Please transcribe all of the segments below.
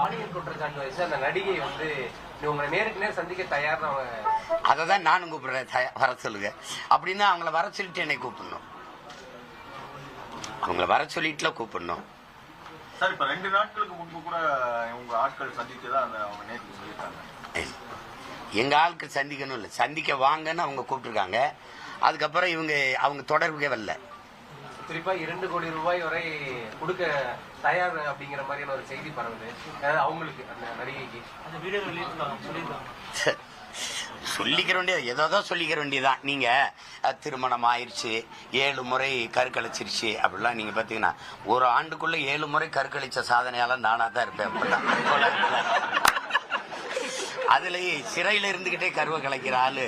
பாலியல் குற்றச்சாட்டு வச்சு அந்த நடிகை வந்து உங்களை நேருக்கு நேர் சந்திக்க தயார்னு அவங்க அதை தான் நானும் கூப்பிடுறேன். தயா- வர சொல்லுங்க. அப்படின்னா அவங்கள வர சொல்லிட்டு என்னை கூப்பிடணும். அவங்கள வர சொல்லிட்டுல கூப்பிடணும். சார் இப்ப ரெண்டு நாட்களுக்கு முன்பு கூட உங்க ஆட்கள் சந்திச்சதா அந்த அவங்க நேற்று சொல்லியிருக்காங்க. எங்க ஆளுக்கு சந்திக்கணும் இல்லை. சந்திக்க வாங்கன்னு அவங்க கூப்பிட்டுருக்காங்க. அதுக்கப்புறம் இவங்க அவங்க தொடர்புக்கே வரல. குறிப்பா இரண்டு கோடி ரூபாய் வரை கொடுக்க தயார் அப்படிங்கிற மாதிரியான ஒரு செய்தி பரவுது. அதாவது அவங்களுக்கு அந்த நடிகைக்கு. அந்த வீடியோ சொல்லியிருக்காங்க. சொல்லிக்கிற வேண்டியது ஏதோ தான் சொல்லிக்கிற வேண்டியதுதான். நீங்க அஹ், திருமணம் ஆயிடுச்சு ஏழு முறை கருக்கழிச்சிருச்சு அப்படிலாம் நீங்க பாத்தீங்கன்னா ஒரு ஆண்டுக்குள்ள ஏழு முறை கருக்கழிச்ச சாதனையால நானா தான் இருப்பேன் அப்படிதான் உலகத்துல. அதுலயே சிறையில இருந்துகிட்டே கருவை கலைக்கிற ஆளு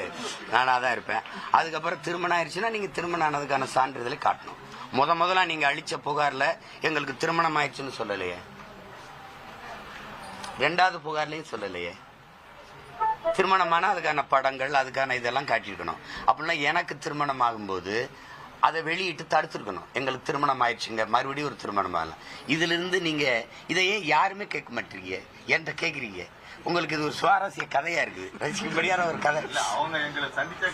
நானா தான் இருப்பேன். அதுக்கப்புறம் திருமணம் ஆயிடுச்சுன்னா நீங்க திருமணம் ஆனதுக்கான சான்றிதழை காட்டணும். முத முதல்ல நீங்க அளிச்ச புகார்ல எங்களுக்கு திருமணம் ஆயிடுச்சுன்னு சொல்லலையே. ரெண்டாவது புகார்லயும் சொல்லலையே. திருமணமான அதுக்கான படங்கள் அதுக்கான இதெல்லாம் காட்டியிருக்கணும். அப்படின்னா எனக்கு திருமணம் ஆகும்போது அதை வெளியிட்டு தடுத்துருக்கணும். எங்களுக்கு திருமணம் ஆயிடுச்சுங்க மறுபடியும் ஒரு திருமணம் ஆகலாம் இதுல இருந்து நீங்க இதையே யாருமே கேட்க மாட்டீங்க? என்கிட்ட கேக்குறீங்க உங்களுக்கு இது ஒரு சுவாரஸ்ய கதையா இருக்குது. ரசிக்கும்படியான ஒரு கதை. இல்ல அவங்க எங்களை சந்திச்சா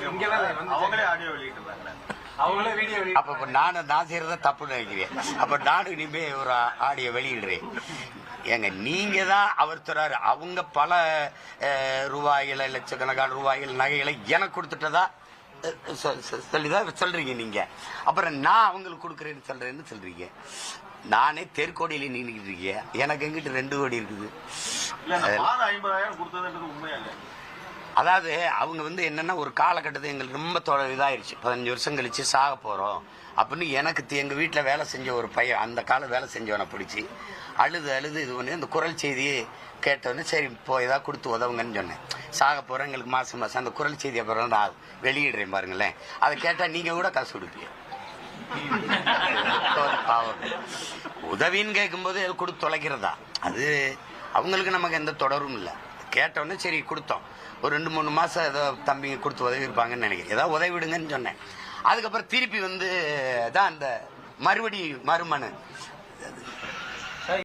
அவங்களே ஆடியோ வெளியிட்டிருந்தாங்க அவங்களே வீடியோ அப்ப இப்ப நானும் நான் செய்யறத தப்புன்னு நினைக்கிறேன் அப்ப நானும் இனிமே ஒரு ஆடியோ வெளியிடுறேன். ஏங்க நீங்க தான் அவர் தராரு. அவங்க பல ரூபாய்களை லட்சக்கணக்கான ரூபாய்கள் நகைகளை எனக்கு கொடுத்துட்டதா? சொல்லிதான் சொல்றீங்க நீங்க. அப்புறம் நான் அவங்களுக்கு கொடுக்குறேன்னு சொல்றேன்னு சொல்றீங்க. நானே தெற்கோடியில நின்றுக்கிட்டு இருக்கேன். எனக்கு எங்கிட்ட ரெண்டு கோடி இருக்குது இல்ல அந்த மாதம் ஐம்பதாயிரம் கொடுத்ததுன்றது உண்மையா இல்ல அதாவது அவங்க வந்து என்னன்னா ஒரு காலகட்டத்தில் எங்களுக்கு ரொம்ப தொட இதாயிருச்சு. பதினஞ்சு வருஷம் கழிச்சு சாக போகிறோம் அப்படின்னு எனக்கு தி- வீட்டில் வேலை செஞ்ச ஒரு பையன் அந்த காலம் வேலை செஞ்சவனை பிடிச்சி அழுது அழுது இது பண்ணி அந்த குரல் செய்தியை கேட்டோன்னே சரி இப்போ ஏதாவது கொடுத்து உதவுங்கன்னு சொன்னேன். சாக போகிறேன் எங்களுக்கு மாதம் மாதம் அந்த குரல் செய்தியை அப்புறம் நான் வெளியிடுறேன் பாருங்களேன். அதை கேட்டால் நீங்கள் கூட காசு கொடுப்பீங்க. பாவம். உதவின்னு கேட்கும்போது கொடுத்து தொலைக்கிறதா? அது அவங்களுக்கு நமக்கு எந்த தொடரும் இல்லை. கேட்டோன்னே சரி கொடுத்தோம். ஒரு ரெண்டு மூணு மாதம் ஏதோ தம்பிங்க கொடுத்து உதவி இருப்பாங்கன்னு நினைக்கிறேன். ஏதாவது உதவி விடுங்கன்னு சொன்னேன். அதுக்கப்புறம் திருப்பி வந்து தான் அந்த மறுபடி மறுமனு